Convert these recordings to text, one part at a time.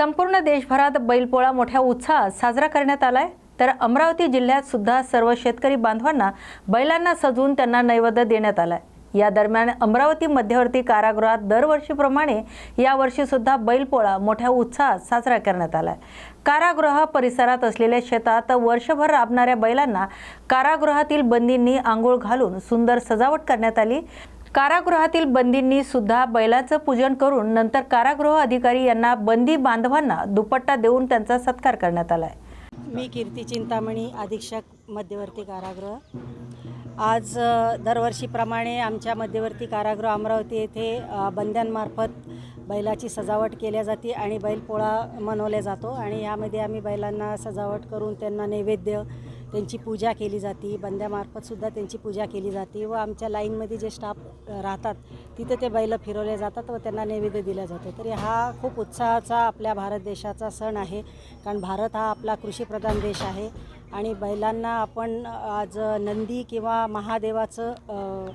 संपूर्ण देशभरात बैलपोळा मोठ्या उत्साहात साजरा करण्यात आलाय. तर अमरावती जिल्ह्यात सुद्धा सर्व शेतकरी बांधवांना बैलांना सजवून त्यांना नैवेद्य देण्यात आलाय. या दरम्यान अमरावती मध्यवर्ती कारागृहात दरवर्षीप्रमाणे यावर्षी सुद्धा बैलपोळा मोठ्या उत्साहात साजरा करण्यात आलाय. कारागृह परिसरात असलेल्या शेतात वर्षभर राबणाऱ्या बैलांना कारागृहातील बंदींनी आंघोळ घालून सुंदर सजावट करण्यात आली. कारागृहातील बंदींनी सुद्धा बैलाचं पूजन करून नंतर कारागृह अधिकारी यांना बंदी बांधवांना दुपट्टा देऊन त्यांचा सत्कार करण्यात आलाय. मी कीर्ती चिंतामणी अधीक्षक मध्यवर्ती कारागृह. आज दरवर्षीप्रमाणे आमच्या मध्यवर्ती कारागृह अमरावती येथे बंद्यांमार्फत बैलाची सजावट केल्या जाते आणि बैलपोळा मनवल्या जातो. आणि यामध्ये आम्ही बैलांना सजावट करून त्यांना नैवेद्य त्यांची पूजा केली जाते बंद्यामार्फतसुद्धा त्यांची पूजा केली जाते व आमच्या लाईनमध्ये जे स्टाफ राहतात तिथे ते बैल फिरवले जातात व त्यांना नैवेद्य दिला जातो. तरी हा खूप उत्साहाचा आपल्या भारत देशाचा सण आहे कारण भारत हा आपला कृषीप्रधान देश आहे आणि बैलांना आपण आज नंदी किंवा महादेवाचं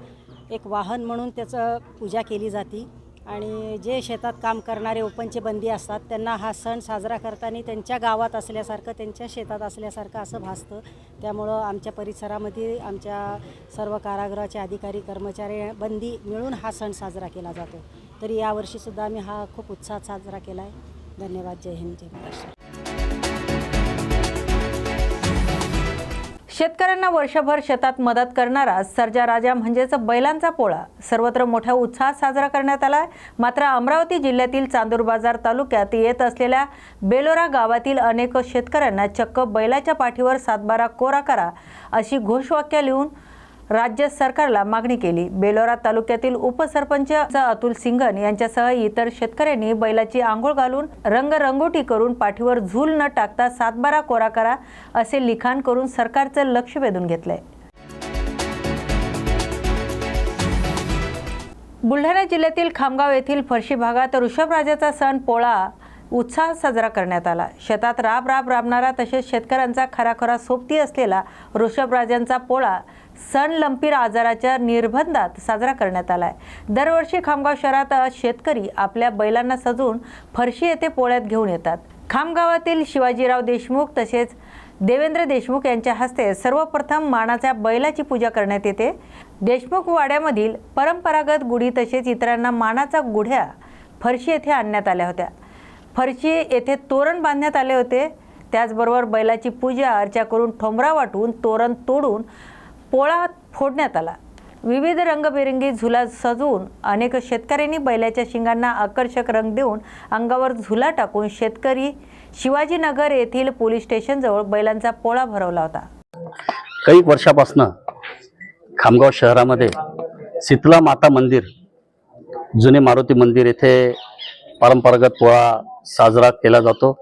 एक वाहन म्हणून त्याचं पूजा केली जाते. आणि जे शेतात काम करणारे ओपनचे बंदी असतात त्यांना हा सण साजरा करताना त्यांच्या गावात असल्यासारखं त्यांच्या शेतात असल्यासारखं असं भासतं. त्यामुळं आमच्या परिसरामध्ये आमच्या सर्व कारागृहाचे अधिकारी कर्मचारी बंदी मिळून हा सण साजरा केला जातो. तरी यावर्षीसुद्धा आम्ही हा खूप उत्साहात साजरा केला आहे. धन्यवाद. जय हिंद जय महाराष्ट्र. शेतकऱ्यांना वर्षभर शेतात मदत करणारा सर्जा राजा म्हणजेच बैलांचा पोळा सर्वत्र मोठ्या उत्साहात साजरा करण्यात आलाय. मात्र अमरावती जिल्ह्यातील चांदूर बाजार तालुक्यात येत असलेल्या बेलोरा गावातील अनेक शेतकऱ्यांना चक्क बैलाच्या पाठीवर सातबारा कोरा करा अशी घोषवाक्य लिहून राज्य सरकारला मागणी केली. बेलोरा तालुक्यातील उपसरपंच अतुल सिंघन यांच्यासह इतर शेतकऱ्यांनी बैलाची आंघोळ घालून रंगरंगोटी करून पाठीवर झूल न टाकता सातबारा कोरा करा असे लिखाण करून सरकारचं लक्ष वेधून घेतलंय. बुलढाणा जिल्ह्यातील खामगाव येथील फरशी भागात ऋषभराजाचा सण पोळा उत्साहात साजरा करण्यात आला. शेतात राब राब राबणारा तसेच शेतकऱ्यांचा खराखरा सोबती असलेला ऋषभराजांचा पोळा सण लंपीर आजाराच्या निर्बंधात साजरा करण्यात आला आहे दरवर्षी खामगाव शहरात शेतकरी आपल्या बैलांना सजवून फरशी येथे पोळ्यात घेऊन येतात. खामगावातील शिवाजीराव देशमुख तसेच देवेंद्र देशमुख यांच्या हस्ते सर्वप्रथम मानाच्या बैलाची पूजा करण्यात येते. देशमुख वाड्यामधील परंपरागत गुढी तसेच इतरांना मानाचा गुढ्या फरशी येथे आणण्यात आल्या होत्या. फरशी येथे तोरण बांधण्यात आले होते. त्याचबरोबर बैलाची पूजा अर्चा करून ठोंबरा वाटून तोरण तोडून पोळा फोडण्यात आला. विविध रंगबेरंगी झुला सजवून अनेक शेतकऱ्यांनी बैलाच्या शिंगांना आकर्षक रंग देऊन अंगावर झुला टाकून शेतकरी शिवाजीनगर येथील पोलीस स्टेशनजवळ बैलांचा पोळा भरवला होता. काही वर्षापासनं खामगाव शहरामध्ये शीतला माता मंदिर जुने मारुती मंदिर येथे परंपरागत पोळा साजरा केला जातो.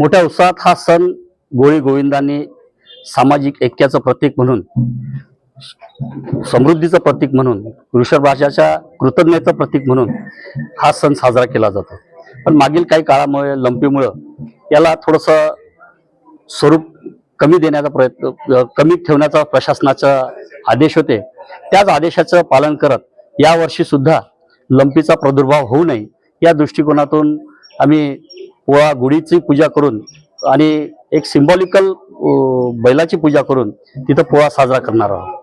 मोठ्या उत्साहात हा सण गोळी गोविंदांनी सामाजिक ऐक्याचं प्रतीक म्हणून समृद्धीचं प्रतीक म्हणून वृषभराजाच्या कृतज्ञतेचं प्रतीक म्हणून हा सण साजरा केला जातो. पण मागील काही काळामुळे लंपीमुळं याला थोडंसं स्वरूप कमी देण्याचा प्रयत्न कमी ठेवण्याचा प्रशासनाचा आदेश होते. त्याच आदेशाचं पालन करत यावर्षी सुद्धा लंपीचा प्रादुर्भाव होऊ नये या दृष्टिकोनातून आम्ही पोळा गुढीची पूजा करून आणि एक सिम्बॉलिकल बैलाची पूजा करून तिथं पोळा साजरा करणार आहोत.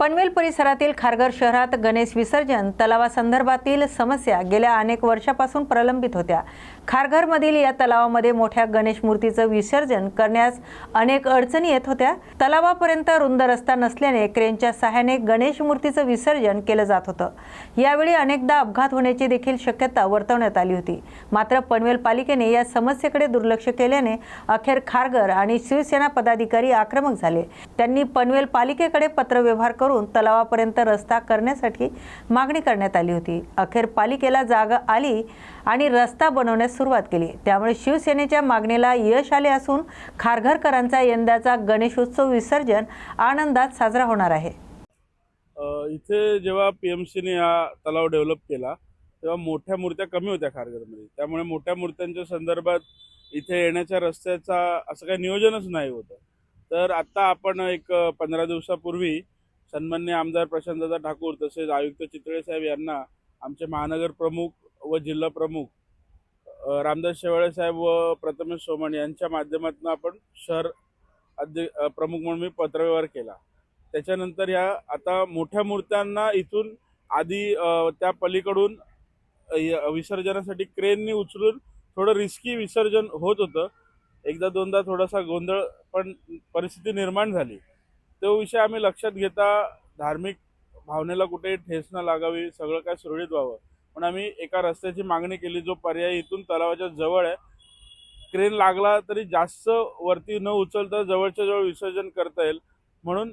पनवेल परिसरातील खारघर शहरात गणेश विसर्जन तलावासंदर्भातील समस्या गेल्या अनेक वर्षापासून प्रलंबित होत्या. खारघरमधील या तलावामध्ये मोठ्या गणेश मूर्तीचं विसर्जन करण्यास अनेक अडचणी येत होत्या. तलावापर्यंत रुंद रस्ता नसल्याने क्रेनच्या सहाय्याने गणेश मूर्तीचं विसर्जन केलं जात होतं. यावेळी अनेकदा अपघात होण्याची देखील शक्यता वर्तवण्यात आली होती. मात्र पनवेल पालिकेने या समस्येकडे दुर्लक्ष केल्याने अखेर खारघर आणि शिवसेना पदाधिकारी आक्रमक झाले. त्यांनी पनवेल पालिकेकडे पत्रव्यवहार करून तलावापर्यंत रस्ता करण्यासाठी मागणी करण्यात आली होती. अखेर पालिकेला जागा आली आणि रस्ता बनवण्यास सुरुवात केली. त्यामुळे शिवसेनेच्या मागणीला यश आले असून खारघरकरांचा यंदाचा गणेशोत्सव विसर्जन आनंदात साजरा होणार आहे. इथे जेव्हा पी एम सीने हा तलाव डेव्हलप केला तेव्हा मोठ्या मूर्त्या कमी होत्या खारघरमध्ये. त्यामुळे मोठ्या मूर्त्यांच्या संदर्भात इथे येण्याच्या रस्त्याचा असं काही नियोजनच नाही होतं. तर आत्ता आपण एक पंधरा दिवसापूर्वी सन्मान्य आमदार प्रशांतदादा ठाकूर तसेच आयुक्त चितळे साहेब यांना आमचे महानगर प्रमुख व जिल्हा प्रमुख रामदास शेवाळे साहेब व प्रथमेश सोमण यांच्या माध्यमातून आपण शहर अध्य प्रमुख म्हणून मी पत्रव्यवहार केला. त्याच्यानंतर ह्या आता मोठ्या मूर्त्यांना इथून आधी त्या पलीकडून य- विसर्जनासाठी क्रेननी उचलून थोडं रिस्की विसर्जन होत होतं. एकदा दोनदा थोडासा गोंधळ पण परिस्थिती निर्माण झाली. तो विषय आम्ही लक्षात घेता धार्मिक भावनेला कुठेही ठेस न लागावी सगळं काय सुरळीत व्हावं. पण आम्ही एका रस्त्याची मागणी केली जो पर्याय इथून तलावाच्या जवळ आहे. क्रेन लागला तरी जास्त वरती न उचलता जवळच्या जवळ विसर्जन करता येईल. म्हणून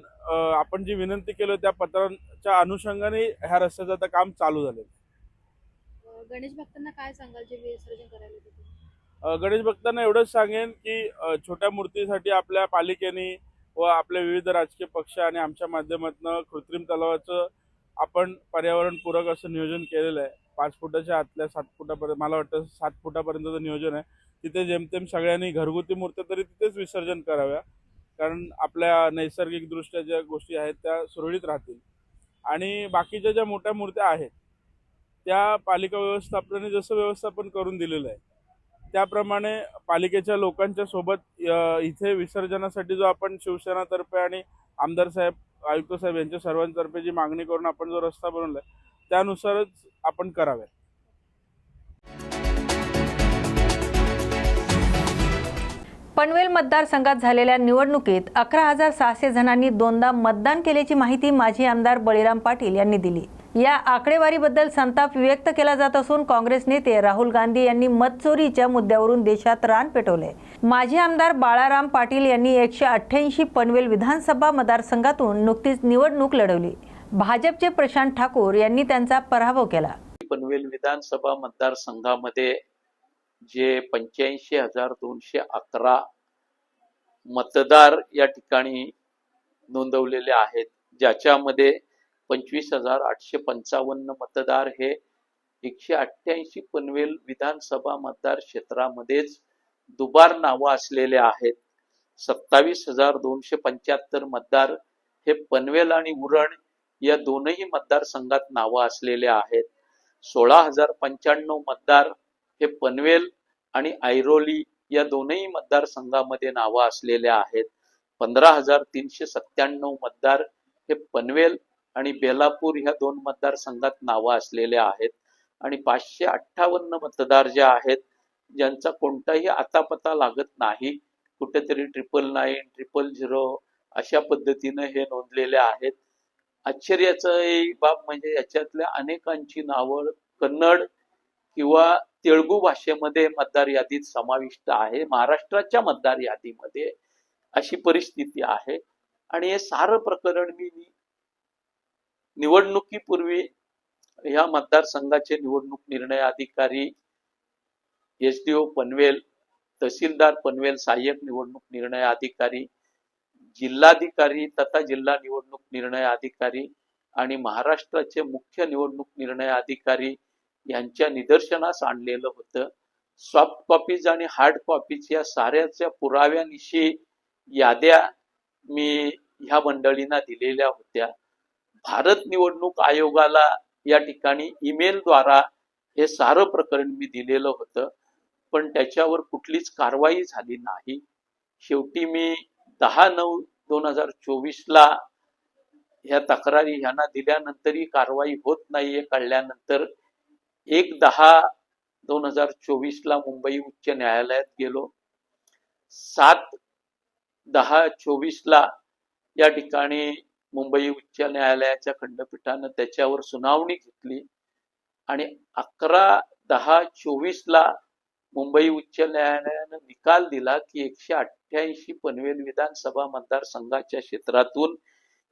आपण जी विनंती केली त्या पत्रांच्या अनुषंगाने ह्या रस्त्याचं आता काम चालू झालं अ, गणेश भक्तांना काय सांगाल जे विसर्जन करायला गणेश भक्तांना एवढंच सांगेन की छोट्या मूर्तीसाठी आपल्या पालिकेने व आपले विविध राजकीय पक्ष आणि आमच्या माध्यमातून कृत्रिम तलावाचं आपण पर्यावरणपूरक असं नियोजन केलेलं आहे. पाच फुटाच्या आतल्या सात फुटापर्यंत मला वाटतं सात फुटापर्यंतचं नियोजन आहे. तिथे जेमतेम सगळ्यांनी घरगुती मूर्त्या तरी तिथेच विसर्जन कराव्या. कारण आपल्या नैसर्गिकदृष्ट्या ज्या गोष्टी आहेत त्या सुरळीत राहतील. आणि बाकीच्या ज्या मोठ्या मूर्त्या आहेत त्या पालिका व्यवस्थापनाने जसं व्यवस्थापन करून दिलेलं आहे त्याप्रमाणे पालिकेच्या लोकांच्या सोबत इथे विसर्जनासाठी जो आपण शिवसेनातर्फे आणि आमदार साहेब आयुक्त साहेब यांच्या सर्वांतर्फे जी मागणी करून आपण जो रस्ता बनवलाय त्यानुसारच आपण करावे पनवेल मतदारसंघात झालेल्या निवडणुकीत अकरा हजार सहाशे जणांनी दोनदा मतदान केल्याची माहिती माजी आमदार बळीराम पाटील यांनी दिली. या आकडेवारीबद्दल संताप व्यक्त केला जात असून काँग्रेस नेते राहुल गांधी यांनी मतचोरीच्या मुद्द्यावरून देशात रान पेटवले. माजी आमदार बाळाराम पाटील यांनी एकशे अठ्ठ्याऐंशी पनवेल विधानसभा मतदारसंघातून नुकतीच निवडणूक लढवली. भाजपचे प्रशांत ठाकूर यांनी त्यांचा पराभव केला. पनवेल विधानसभा मतदारसंघामध्ये जे पंच्याऐंशी हजार दोनशे अकरा मतदार या ठिकाणी नोंदवलेले आहेत ज्याच्यामध्ये पंचवीस हजार आठशे पंचावन्न मतदार हे एकशे अठ्ठ्याऐंशी पनवेल विधानसभा मतदार क्षेत्रामध्येच दुबार नावं असलेले आहेत. सत्तावीस हजार दोनशे पंच्याहत्तर मतदार हे पनवेल आणि उरण या दोनही मतदारसंघात नावं असलेल्या आहेत. सोळा हजार पंच्याण्णव मतदार हे पनवेल आणि ऐरोली या दोनही मतदारसंघामध्ये नावं असलेल्या आहेत. पंधरा हजार तीनशे सत्त्याण्णव मतदार हे पनवेल आणि बेलापूर ह्या दोन मतदारसंघात नावं असलेल्या आहेत. आणि पाचशे अठ्ठावन्न मतदार जे आहेत ज्यांचा कोणताही आतापता लागत नाही कुठेतरी ट्रिपल नाईन ट्रिपल झिरो अशा पद्धतीनं हे नोंदलेले आहेत. आश्चर्याचं एक बाब म्हणजे याच्यातल्या अनेकांची नावं कन्नड किंवा तेलगू भाषेमध्ये मतदार यादीत समाविष्ट आहे महाराष्ट्राच्या मतदार यादीमध्ये अशी परिस्थिती आहे. आणि हे सारं प्रकरण मी निवडणुकीपूर्वी ह्या मतदारसंघाचे निवडणूक निर्णय अधिकारी S D O Panvel tehsildar Panvel सहाय्यक निवडणूक निर्णय अधिकारी जिल्हाधिकारी तथा जिल्हा निवडणूक निर्णय अधिकारी आणि महाराष्ट्राचे मुख्य निवडणूक निर्णय अधिकारी यांच्या निदर्शनास आणलेलं होतं. सॉफ्ट कॉपीज आणि हार्ड कॉपीज या साऱ्याच्या पुराव्यानिशी याद्या मी ह्या मंडळींना दिलेल्या होत्या. भारत निवडणूक आयोगाला या ठिकाणी ईमेलद्वारा हे सारं प्रकरण मी दिलेलं होतं. पण त्याच्यावर कुठलीच कारवाई झाली नाही. शेवटी मी दहा नऊ दोन हजार चोवीसला ह्या तक्रारी ह्यांना दिल्यानंतरही कारवाई होत नाहीये. कळल्यानंतर एक दहा दोन हजार चोवीसला मुंबई उच्च न्यायालयात गेलो. सात दहा चोवीसला या ठिकाणी मुंबई उच्च न्यायालयाच्या खंडपीठानं त्याच्यावर सुनावणी घेतली आणि अकरा दहा चोवीसला मुंबई उच्च न्यायालयानं निकाल दिला की एकशे अठ्ठ्याऐंशी पनवेल विधानसभा मतदारसंघाच्या क्षेत्रातून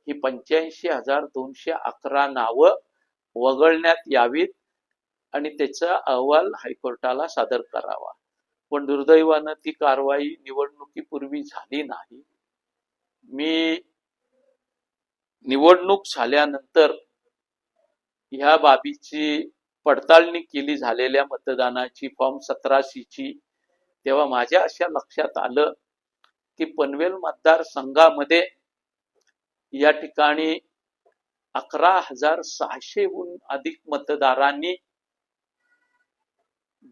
ही पंच्याऐंशी हजार दोनशे अकरा नावं वगळण्यात यावीत आणि त्याचा अहवाल हायकोर्टाला सादर करावा. पण दुर्दैवानं ती कारवाई निवडणुकीपूर्वी झाली नाही. मी निवडणूक झाल्यानंतर ह्या बाबीची पडताळणी केली झालेल्या मतदानाची फॉर्म सतराशीची तेव्हा माझ्या अशा लक्षात आलं की पनवेल मतदारसंघामध्ये या ठिकाणी अकरा हजार सहाशेहून अधिक मतदारांनी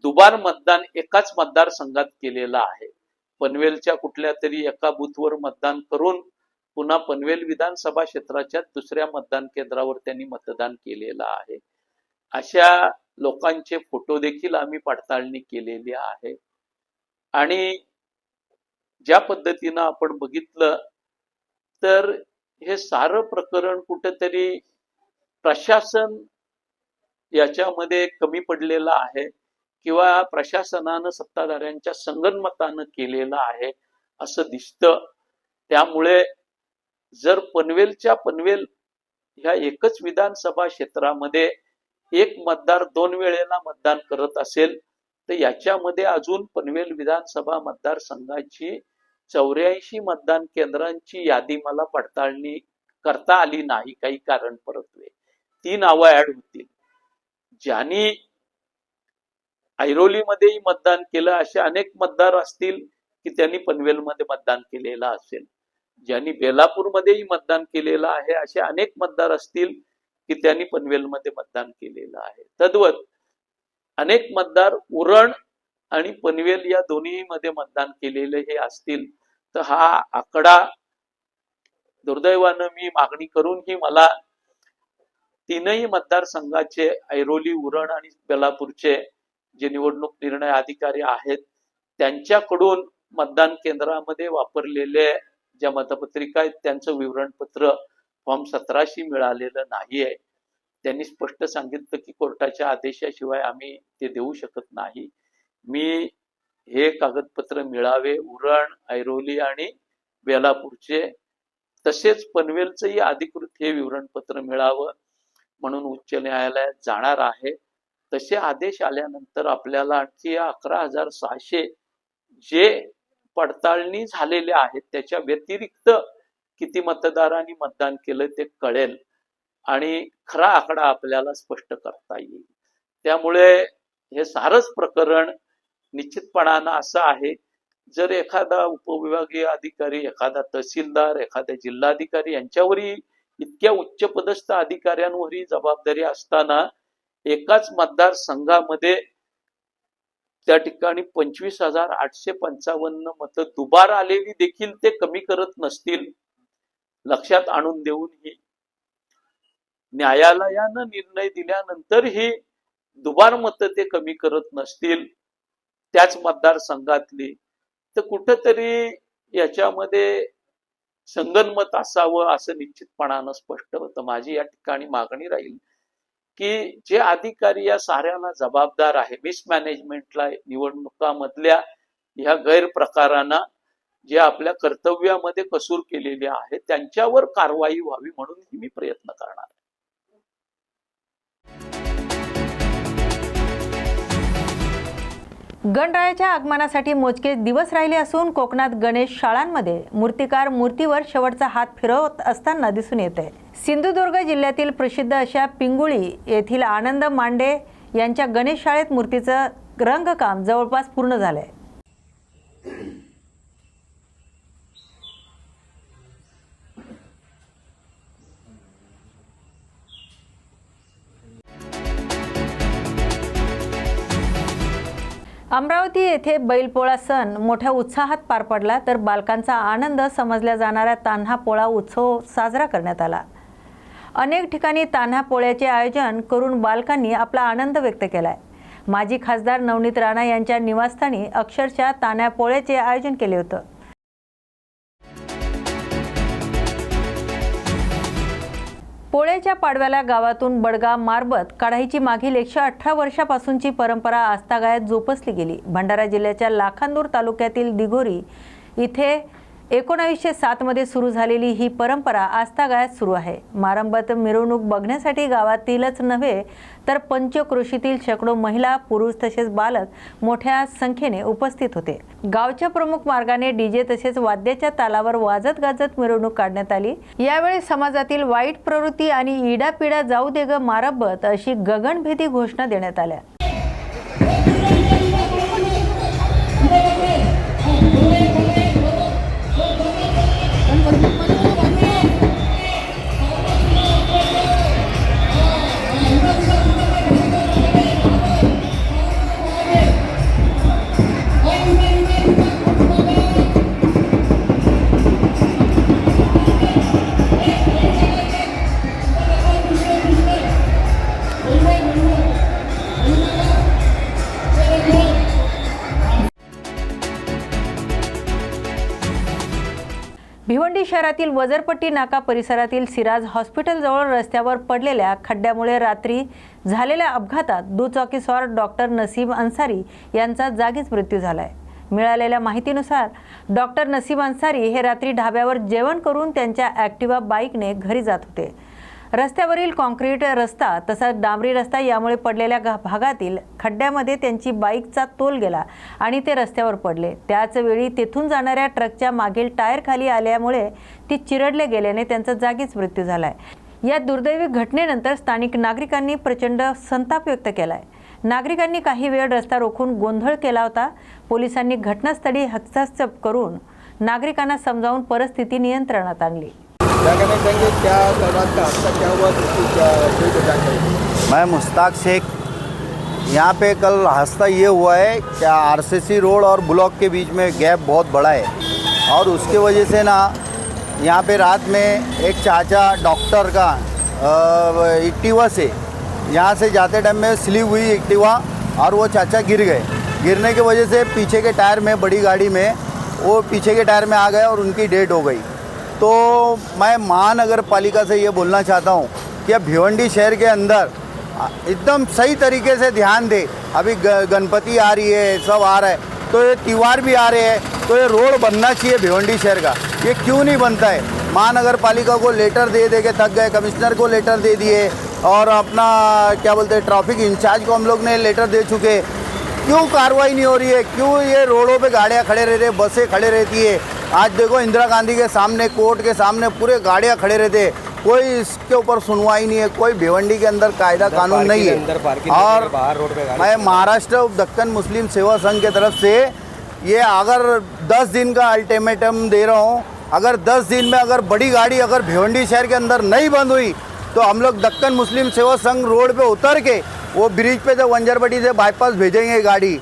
दुबार मतदान एकाच मतदारसंघात केलेलं आहे. पनवेलच्या कुठल्या तरी एका बूथवर मतदान करून पुन्हा पनवेल विधानसभा क्षेत्राच्या दुसऱ्या मतदान केंद्रावर त्यांनी मतदान केलेलं आहे. अशा लोकांचे फोटो देखील आम्ही पडताळणी केलेली आहे. आणि ज्या पद्धतीनं आपण बघितलं तर हे सारं प्रकरण कुठेतरी प्रशासन याच्यामध्ये कमी पडलेलं आहे किंवा प्रशासनानं सत्ताधाऱ्यांच्या संगनमतानं केलेलं आहे असं दिसतं. त्यामुळे जर पनवेलच्या पनवेल ह्या एकच विधानसभा क्षेत्रामध्ये एक मतदार दोन वेळेला मतदान करत असेल तर याच्यामध्ये अजून पनवेल विधानसभा मतदारसंघाची चौऱ्याऐंशी मतदान केंद्रांची यादी मला पडताळणी करता आली नाही काही कारण परतवे ती नावं ऍड होतील. ज्यांनी ऐरोलीमध्येही मतदान केलं असे अनेक मतदार असतील की त्यांनी पनवेलमध्ये मतदान केलेलं असेल. ज्यांनी बेलापूरमध्येही मतदान केलेलं आहे असे अनेक मतदार असतील की त्यांनी पनवेलमध्ये मतदान केलेलं आहे. तद्वत अनेक मतदार उरण आणि पनवेल या दोन्ही मध्ये मतदान केलेले हे असतील तर हा आकडा दुर्दैवानं मी मागणी करूनही मला तीनही मतदारसंघाचे ऐरोली उरण आणि बेलापूरचे जे निवडणूक निर्णय अधिकारी आहेत त्यांच्याकडून मतदान केंद्रामध्ये वापरलेले ज्या मतपत्रिका आहेत त्यांचं विवरणपत्र फॉर्म सतराशी मिळालेलं नाहीये. त्यांनी स्पष्ट सांगितलं की कोर्टाच्या आदेशाशिवाय आम्ही ते देऊ शकत नाही. मी हे कागदपत्र मिळावे उरण ऐरोली आणि बेलापूरचे. तसेच पनवेलचंही अधिकृत हे विवरणपत्र मिळावं म्हणून उच्च न्यायालयात जाणार आहे. तसे आदेश आल्यानंतर आपल्याला आणखी अकरा हजार सहाशे जे पडताळणी झालेले आहेत त्याच्या व्यतिरिक्त किती मतदारांनी मतदान केलं ते कळेल. आणि खरा आकडा आपल्याला स्पष्ट करता येईल. त्यामुळे हे सारच प्रकरण निश्चितपणानं असं आहे. जर एखादा उपविभागीय अधिकारी एखादा तहसीलदार एखादा जिल्हाधिकारी यांच्यावरही इतक्या उच्च पदस्थ अधिकाऱ्यांवरही जबाबदारी असताना एकाच मतदारसंघामध्ये त्या ठिकाणी पंचवीस हजार आठशे पंचावन्न मतं दुबार आलेली देखील ते कमी करत नसतील. लक्षात आणून देऊनही न्यायालयानं निर्णय दिल्यानंतरही दुबार मत ते कमी करत नसतील त्याच मतदारसंघातली तर कुठंतरी याच्यामध्ये संगनमत असावं असं निश्चितपणानं स्पष्ट होतं. माझी या ठिकाणी मागणी राहील की जे अधिकारी या साऱ्याला जबाबदार आहे मिसमॅनेजमेंटला निवडणुकामधल्या ह्या गैरप्रकारांना जे आपल्या कर्तव्यामध्ये कसूर केलेले आहे त्यांच्यावर कारवाई व्हावी म्हणून मी प्रयत्न करणार आहे. गणरायाच्या आगमनासाठी मोजके दिवस राहिले असून कोकणात गणेश शाळांमध्ये मूर्तिकार मूर्तीवर शेवटचा हात फिरवत असताना दिसून येत आहे सिंधुदुर्ग जिल्ह्यातील प्रसिद्ध अशा पिंगुळी येथील आनंद मांडे यांच्या गणेश शाळेत मूर्तीचं रंगकाम जवळपास पूर्ण झालंय अमरावती येथे बैलपोळा सण मोठ्या उत्साहात पार पडला तर बालकांचा आनंद समजल्या जाणाऱ्या तान्हा पोळा उत्सव साजरा करण्यात आला. अनेक ठिकाणी तान्हा पोळ्याचे आयोजन करून बालकांनी आपला आनंद व्यक्त केलाय. माजी खासदार नवनीत राणा यांच्या निवासस्थानी अक्षरशः तान्हा पोळ्याचे आयोजन केले होतं. पोळ्याच्या पाडव्याला गावातून बडगा मारबत काढायची मागील एकशे अठरा वर्षापासूनची परंपरा आस्थागायत जोपसली गेली. भंडारा जिल्ह्याच्या लाखांदूर तालुक्यातील दिघोरी इथे एकोणावीसशे सातमध्ये सुरू झालेली ही परंपरा आस्थागायत सुरू आहे. मारंबत मिरवणूक बघण्यासाठी गावातीलच नव्हे तर पंचकृषीतील शेकडो महिला पुरुष तसेच बालक मोठ्या संख्येने उपस्थित होते. गावच्या प्रमुख मार्गाने डीजे तसेच वाद्याच्या तालावर वाजत गाजत मिरवणूक काढण्यात आली. यावेळी समाजातील वाईट प्रवृत्ती आणि इडापिडा जाऊ दे ग मारंबत अशी गगनभेदी घोषणा देण्यात आल्या. शहरातील वजरपट्टी नाका परिसरातील सिराज हॉस्पिटलजवळ रस्त्यावर पडलेल्या खड्ड्यामुळे रात्री झालेल्या अपघातात दुचाकीस्वार डॉक्टर नसीम अन्सारी यांचा जागीच मृत्यू झालाय. मिळालेल्या माहितीनुसार डॉक्टर नसीम अन्सारी हे रात्री ढाब्यावर जेवण करून त्यांच्या ॲक्टिवा बाईकने घरी जात होते. रस्त्यावरील कॉन्क्रीट रस्ता तसाच डांबरी रस्ता यामुळे पडलेल्या भागातील खड्ड्यामध्ये त्यांची बाईकचा तोल गेला आणि ते रस्त्यावर पडले. त्याच वेळी तेथून जाणाऱ्या ट्रकच्या मागील टायर खाली आल्यामुळे ती चिरडले गेल्याने त्यांचा जागीच मृत्यू झालाय. या दुर्दैवी घटनेनंतर स्थानिक नागरिकांनी प्रचंड संताप व्यक्त केलाय. नागरिकांनी काही वेळ रस्ता रोखून गोंधळ केला होता. पोलिसांनी घटनास्थळी हस्तक्षेप करून नागरिकांना समजावून परिस्थिती नियंत्रणात आणली. क्या कहना चाहेंगे? क्या रात का हादसा क्या हुआ? उसकी क्या तो मैं मुश्ताक शेख। यहाँ पे कल हादसा ये हुआ है कि आरसीसी रोड और ब्लॉक के बीच में गैप बहुत बड़ा है और उसके वजह से ना, यहाँ पे रात में एक चाचा डॉक्टर का एक्टिवा से, यहाँ से जाते टाइम में स्लिप हुई एक्टिवा और वो चाचा गिर गए। गिरने की वजह से पीछे के टायर में, बड़ी गाड़ी में, वो पीछे के टायर में आ गए और उनकी डेथ हो गई। तो मैं महानगर पालिका से ये बोलना चाहता हूँ कि अब भिवंडी शहर के अंदर एकदम सही तरीके से ध्यान दे। अभी गणपति आ रही है, सब आ रहा है। तो ये त्यौहार भी आ रहे हैं तो ये रोड बनना चाहिए भिवंडी शहर का। ये क्यों नहीं बनता है? महानगर पालिका को लेटर दे दे के थक गए, कमिश्नर को लेटर दे दिए, और अपना, क्या बोलते हैं, ट्रैफ़िक इंचार्ज को हम लोग ने लेटर दे चुके क्यों कार्रवाई नहीं हो रही है? क्यों ये रोडों पे गाड़ियाँ खड़े रहते हैं, बसें खड़े रहती है? आज देखो इंदिरा गांधी के सामने कोर्ट के सामने पूरे गाड़ियाँ खड़े रहते कोई इसके ऊपर सुनवाई नहीं है कोई भिवंडी के अंदर कायदा कानून नहीं है। और बाहर रोड पे मैं महाराष्ट्र दक्कन मुस्लिम सेवा संघ की तरफ़ से ये अगर 10 दिन का अल्टीमेटम दे रहा हूँ अगर 10 दिन में अगर बड़ी गाड़ी अगर भिवंडी शहर के अंदर नहीं बंद हुई तो हम लोग दक्कन मुस्लिम सेवा संघ रोड पे उतर के वो ब्रिज पे से वंजरपट्टी से बाईपास भेजेंगे गाड़ी।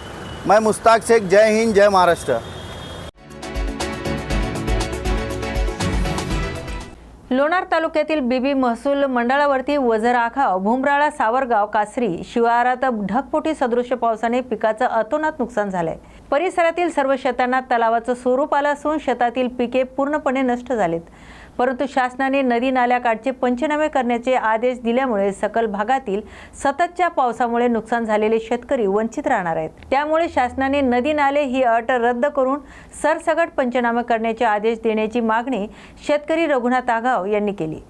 मैं मुश्ताक शेख जय हिंद जय महाराष्ट्र। लोणार तालुक्यातील बीबी महसूल मंडळावरती वझर भुमराळा सावरगाव कासरी शिवारात ढगपोटी सदृश्य पावसाने पिकाचं अतोनात नुकसान झालंय. परिसरातील सर्व शेतांना तलावाचं स्वरूप आलं असून शेतातील पिके पूर्णपणे नष्ट झालीत. परंतु शासनाने नदी नाल्याकाठचे पंचनामे करण्याचे आदेश दिल्यामुळे सकल भागातील सततच्या पावसामुळे नुकसान झालेले शेतकरी वंचित राहणार आहेत. त्यामुळे शासनाने नदी नाले ही अट रद्द करून सरसगट पंचनामे करण्याचे आदेश देण्याची मागणी शेतकरी रघुनाथ आघाव यांनी केली.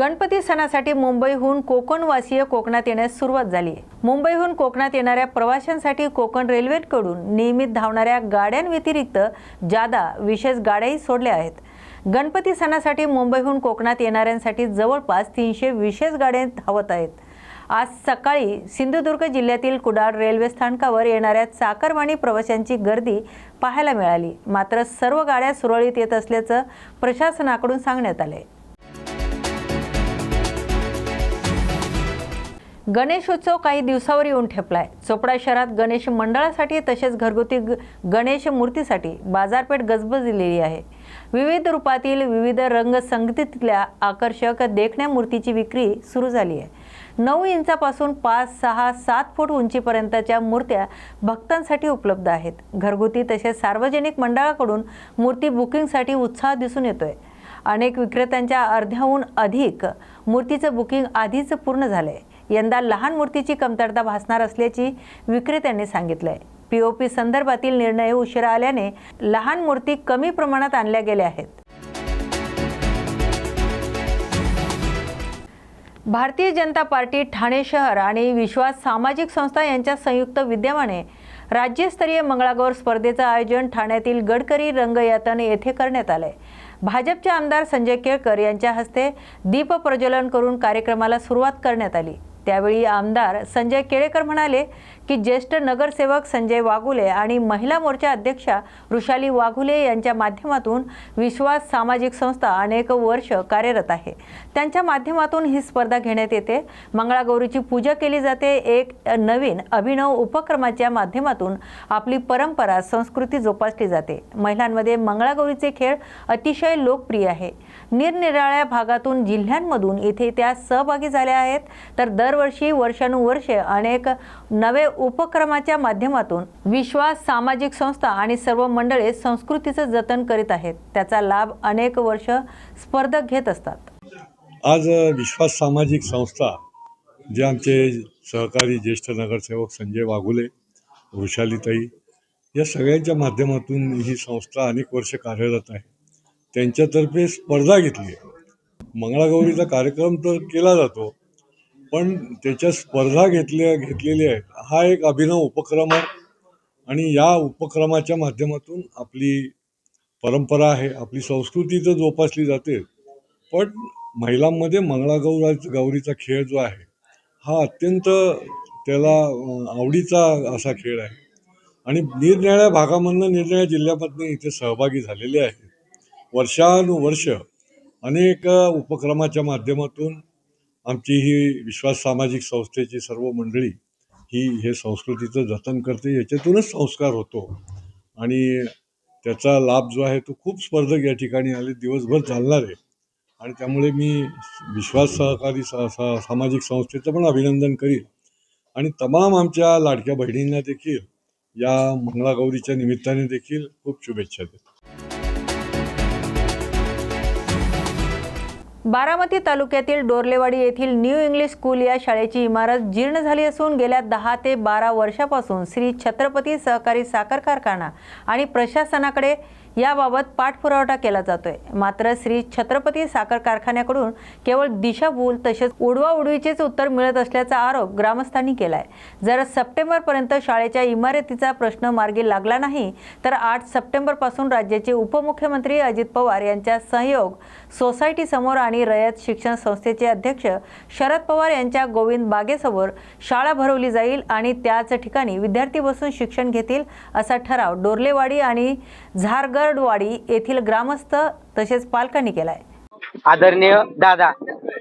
गणपती सणासाठी मुंबईहून कोकणवासीय कोकणात येण्यास सुरुवात झाली. आहे मुंबईहून कोकणात येणाऱ्या प्रवाशांसाठी कोकण रेल्वेकडून नियमित धावणाऱ्या गाड्यांव्यतिरिक्त जादा विशेष गाड्याही सोडल्या आहेत. गणपती सणासाठी मुंबईहून कोकणात येणाऱ्यांसाठी जवळपास तीनशे विशेष गाड्या धावत आहेत. आज सकाळी सिंधुदुर्ग जिल्ह्यातील कुडाळ रेल्वे स्थानकावर येणाऱ्या चाकरवाणी प्रवाशांची गर्दी पाहायला मिळाली. मात्र सर्व गाड्या सुरळीत येत असल्याचं प्रशासनाकडून सांगण्यात आलं आहे गणेशोत्सव काही दिवसावर येऊन ठेपलाय. चोपडा शहरात गणेश मंडळासाठी तसेच घरगुती ग- गणेश मूर्तीसाठी बाजारपेठ गजबजलेली आहे. विविध रूपातील विविध रंगसंगतीतल्या आकर्षक देखण्या मूर्तीची विक्री सुरू झाली आहे. नऊ इंचापासून पाच सहा सात फूट उंचीपर्यंतच्या मूर्त्या भक्तांसाठी उपलब्ध आहेत. घरगुती तसेच सार्वजनिक मंडळाकडून मूर्ती बुकिंगसाठी उत्साह दिसून येतोय. अनेक विक्रेत्यांच्या अर्ध्याहून अधिक मूर्तीचं बुकिंग आधीच पूर्ण झालं आहे यंदा लहान मूर्तीची कमतरता भासणार असल्याची विक्रेत्यांनी सांगितलंय. पी संदर्भातील निर्णय उशिरा आल्याने लहान मूर्ती कमी प्रमाणात आणल्या गेल्या आहेत. भारतीय जनता पार्टी ठाणे शहर आणि विश्वास सामाजिक संस्था यांच्या संयुक्त विद्यमाने राज्यस्तरीय मंगळागौर स्पर्धेचं आयोजन ठाण्यातील गडकरी रंगयातन येथे करण्यात आलंय. भाजपचे आमदार संजय केळकर यांच्या हस्ते दीप प्रज्वलन करून कार्यक्रमाला सुरुवात करण्यात आली. त्यावेळी आमदार संजय केळेकर म्हणाले की ज्येष्ठ नगरसेवक संजय वाघुले आणि महिला मोर्चा अध्यक्षा वृषाली वाघुले यांच्या माध्यमातून विश्वास सामाजिक संस्था अनेक वर्ष कार्यरत आहे. त्यांच्या माध्यमातून ही स्पर्धा घेण्यात येते. मंगळागौरीची पूजा केली जाते. एक नवीन अभिनव उपक्रमाच्या माध्यमातून आपली परंपरा संस्कृती जोपासली जाते. महिलांमध्ये मंगळागौरीचे खेळ अतिशय लोकप्रिय आहे. निरनिराळ्या भागातून जिल्ह्यांमधून इथे त्या सहभागी झाल्या आहेत. तर दरवर्षी वर्षानुवर्षे अनेक नवे उपक्रमाच्या माध्यमातून विश्वास सामाजिक संस्था आणि सर्व मंडळे संस्कृतीचं जतन करीत आहेत. त्याचा लाभ अनेक वर्ष स्पर्धक घेत असतात. आज विश्वास सामाजिक संस्था जे आमचे सहकारी ज्येष्ठ नगरसेवक संजय वाघुले वृषालीताई या सगळ्यांच्या माध्यमातून ही संस्था अनेक वर्ष कार्यरत आहे. त्यांच्यातर्फे स्पर्धा घेतली. आहे मंगळागौरीचा कार्यक्रम तर केला जातो पण त्याच्या स्पर्धा घेतल्या घेतलेल्या आहेत. हा एक अभिनव उपक्रम आहे आणि या उपक्रमाच्या माध्यमातून आपली परंपरा आहे आपली संस्कृती तर जोपासली जाते. पण महिलांमध्ये मंगळागौरा गौरीचा खेळ जो आहे हा अत्यंत त्याला आवडीचा असा खेळ आहे. आणि निरनिराळ्या भागामधनं निरनिळ्या जिल्ह्यामधनं इथे सहभागी झालेले आहेत. वर्षानुवर्ष अनेक उपक्रमाच्या माध्यमातून आमची ही विश्वास सामाजिक संस्थेची सर्व मंडळी ही हे संस्कृतीचं जतन करते याच्यातूनच संस्कार होतो. आणि त्याचा लाभ जो आहे तो खूप स्पर्धक या ठिकाणी आले दिवसभर चालणार आहे. आणि त्यामुळे मी विश्वास सहकारी सा सा सामाजिक संस्थेचं पण अभिनंदन करीन. आणि तमाम आमच्या लाडक्या बहिणींना देखील या मंगळागौरीच्या निमित्ताने देखील खूप शुभेच्छा देतो. बारामती तालुक्यातील डोरलेवाडी येथील न्यू इंग्लिश स्कूल या शाळेची इमारत जीर्ण झाली असून गेल्या दहा ते बारा वर्षापासून श्री छत्रपती सहकारी साखर कारखाना आणि प्रशासनाकडे याबाबत पाठपुरावठा केला जातोय. मात्र श्री छत्रपती साखर कारखान्याकडून केवळ दिशाभूल तसेच उडवाउडवीचेच उत्तर मिळत असल्याचा आरोप ग्रामस्थांनी केलाय. जर सप्टेंबरपर्यंत शाळेच्या इमारतीचा प्रश्न मार्गी लागला नाही तर आठ सप्टेंबरपासून राज्याचे उपमुख्यमंत्री अजित पवार यांच्या सहयोग सोसायटी समोर आणि रयत शिक्षण संस्थेचे अध्यक्ष शरद पवार यांच्या गोविंद बागेसमोर शाळा भरवली जाईल आणि त्याच ठिकाणी विद्यार्थी बसून शिक्षण घेतील असा ठराव डोरलेवाडी आणि झारगडवाडी येथील ग्रामस्थ तसेच पालकांनी केलाय. आदरणीय दादा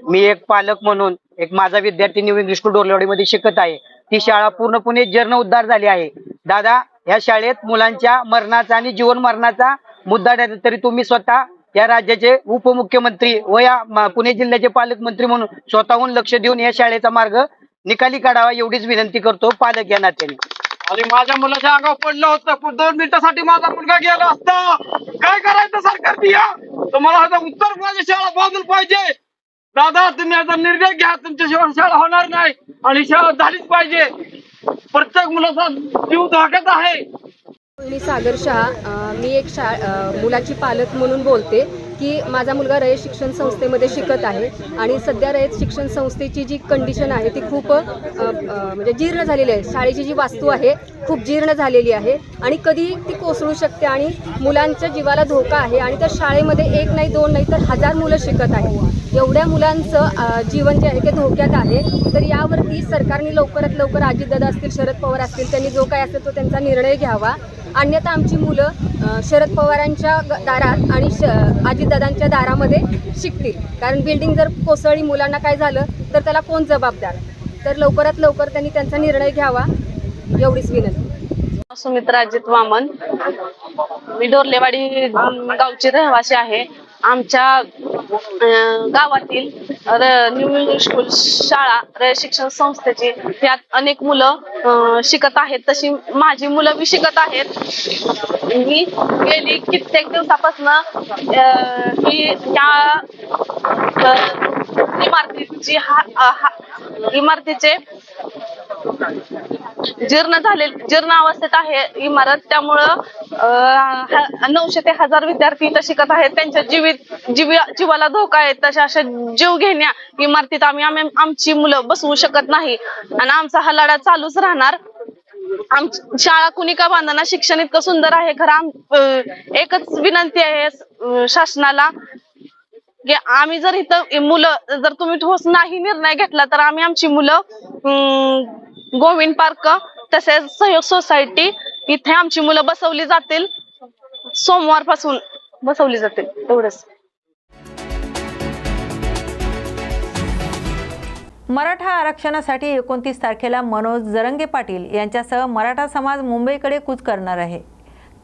मी एक पालक म्हणून एक माझा विद्यार्थी न्यू इंग्लिश स्कूल डोरलेवाडीमध्ये शिकत आहे. ती शाळा पूर्णपणे जीर्ण उद्धार झाली आहे. दादा या शाळेत मुलांच्या मरणाचा आणि जीवन मरणाचा मुद्दा तरी तुम्ही स्वतः या राज्याचे उपमुख्यमंत्री व या पुणे जिल्ह्याचे पालकमंत्री म्हणून स्वतःहून लक्ष देऊन या शाळेचा मार्ग निकाली काढावा एवढीच विनंती करतो पालक या नात्याने. आणि माझ्या मुलाच्या अंगावर पडलं होतं. पण दोन मिनिटासाठी माझा मुलगा गेला असता. काय करायचं सरकार तुम्हाला आता उत्तर माझी शाळा बाजूला पाहिजे. दादा तुम्ही आता निर्णय घ्या. तुमच्याशिवाय शाळा होणार नाही. आणि शाळा झालीच पाहिजे. प्रत्येक मुलाचा जीव धाकत आहे. मी सागर शहा. मी एक शा मुलाची पालक म्हणून बोलते. की माझा मुलगा रयत शिक्षण संस्थेमध्ये शिकत आहे आणि सध्या रयत शिक्षण संस्थेची जी कंडिशन आहे ती खूप म्हणजे जीर्ण झालेली आहे. शाळेची जी वास्तू आहे खूप जीर्ण झालेली आहे आणि कधी ती कोसळू शकते आणि मुलांच्या जीवाला धोका आहे आणि त्या शाळेमध्ये एक नाही दोन नाही तर हजार मुलं शिकत आहे एवढ्या मुलांचं जीवन जे आहे ते धोक्यात आहे. तर यावरती सरकारने लवकरात लवकर अजितदादा असतील शरद पवार असतील त्यांनी जो काय असेल तो त्यांचा निर्णय घ्यावा. अन्यथा आमची मुलं शरद पवारांच्या ग- दारात आणि श अजितदादांच्या दारामध्ये शिकतील. कारण बिल्डिंग जर कोसळली मुलांना काय झालं तर त्याला कोण जबाबदार? तर लवकरात लवकर त्यांनी त्यांचा निर्णय घ्यावा एवढीच विनंती. सुमित्रा अजित वामन. मी डोरलेवाडी गावची रहिवासी आहे. आमच्या गावातील न्यू इंग्लिश स्कूल शाळा शिक्षण संस्थेची त्यात अनेक मुलं अं, शिकत आहेत. तशी माझी मुलं बी शिकत आहेत. मी गेली कित्येक दिवसापासून ही त्या अं, इमारतीची हा- इमारतीचे जीर्ण झाले जीर्ण अवस्थेत आहे इमारत. त्यामुळं अं, नऊशे ते हजार विद्यार्थी इथं शिकत आहेत. त्यांच्या जीवित जीवी जीवाला धोका आहे. तशा अशा जीव घेण्या इमारतीत आम्ही आम्ही आमची मुलं बसवू शकत नाही. आणि आमचा हा लढा चालूच राहणार. आमची शाळा कुणी का बांधना शिक्षण इतकं सुंदर आहे. खरं एकच विनंती आहे शासनाला की आम्ही जर इथं मुलं जर तुम्ही ठोस नाही निर्णय घेतला तर आम्ही आमची मुलं अं, गोविंद पार्क तसेच सहयोग सोसायटी इथे आमची मुलं बसवली जातील. सोमवारपासून बसवली जातील एवढंच. मराठा आरक्षणासाठी एकोणतीस तारखेला मनोज जरंगे पाटील यांच्यासह मराठा समाज मुंबईकडे कूच करणार आहे.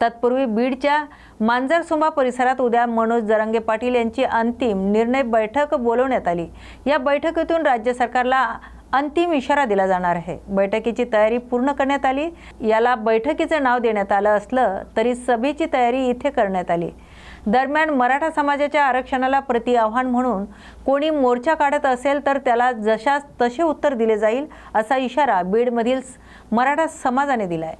तत्पूर्वी बीडच्या मांजरसुंबा परिसरात उद्या मनोज जरंगे पाटील यांची अंतिम निर्णय बैठक बोलवण्यात आली. या बैठकीतून राज्य सरकारला अंतिम इशारा दिला जाणार आहे. बैठकीची तयारी पूर्ण करण्यात आली. याला बैठकीचं नाव देण्यात आलं असलं तरी सभेची तयारी इथे करण्यात आली. दरम्यान मराठा समाजाच्या आरक्षणाला प्रति आव्हान म्हणून कोणी मोर्चा काढत असेल तर त्याला जशास तसे उत्तर दिले जाईल असा इशारा बीडमधील मराठा समाजाने दिलाय.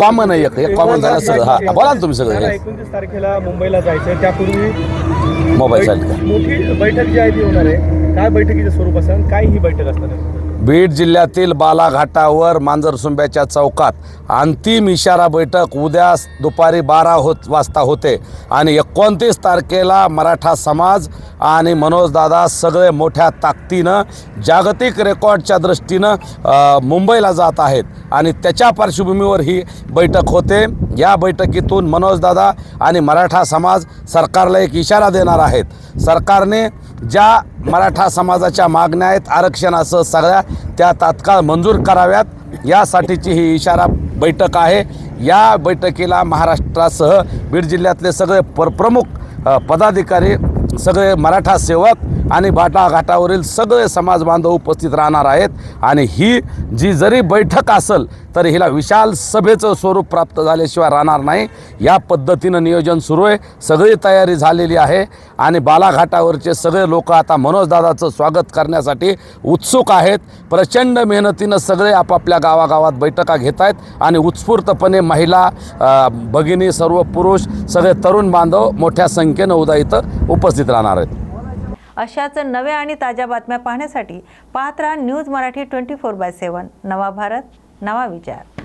कॉमन आहे एक कॉमन झालं सगळं. हा बोला ना तुम्ही सगळं. एकोणतीस तारखेला मुंबईला जायचं त्यापूर्वी मोबाईल मोठी बैठक जी आहे ती होणार आहे. काय बैठकीचं स्वरूप असेल? काय ही बैठक असणार आहे? बीड जिल्ह्यातील बालाघाटावर मांजरसुंब्याच्या चौकात अंतिम इशारा बैठक उद्या दुपारी बारा होत वाजता होते. आणि एकोणतीस तारखेला मराठा समाज आणि मनोजदादा सगळे मोठ्या ताकदीनं जागतिक रेकॉर्डच्या दृष्टीनं मुंबईला जात आहेत. आणि त्याच्या पार्श्वभूमीवर ही बैठक होते. या बैठकीतून मनोजदादा आणि मराठा समाज सरकारला एक इशारा देणार आहेत. सरकारने ज्या मराठा समाजाच्या मागण्या आहेत आरक्षणासह सगळ्या त्या तात्काळ मंजूर कराव्यात. यासाठीची ही इशारा बैठक आहे. या बैठकीला महाराष्ट्रासह बीड जिल्ह्यातले सगळे पर प्रमुख पदाधिकारी सगळे मराठा सेवक आणि बाटाघाटावरील सगळे समाज बांधव उपस्थित राहणार आहेत. आणि ही जी जरी बैठक असेल तर हिला विशाल सभेचं स्वरूप प्राप्त झाल्याशिवाय राहणार नाही. या पद्धतीनं नियोजन सुरू आहे. सगळी तयारी झालेली आहे. आणि बालाघाटावरचे सगळे लोक आता मनोजदादाचं स्वागत करण्यासाठी उत्सुक आहेत. प्रचंड मेहनतीनं सगळे आपापल्या गावागावात बैठका घेत आहेत. आणि उत्स्फूर्तपणे महिला भगिनी सर्व पुरुष सगळे तरुण बांधव मोठ्या संख्येनं उद्या इथं उपस्थित राहणार आहेत. अशाच नव्या आणि ताज्या बातम्या पाहण्यासाठी पाहत राहा news Marathi twenty four by seven. नवा भारत नवा विचार.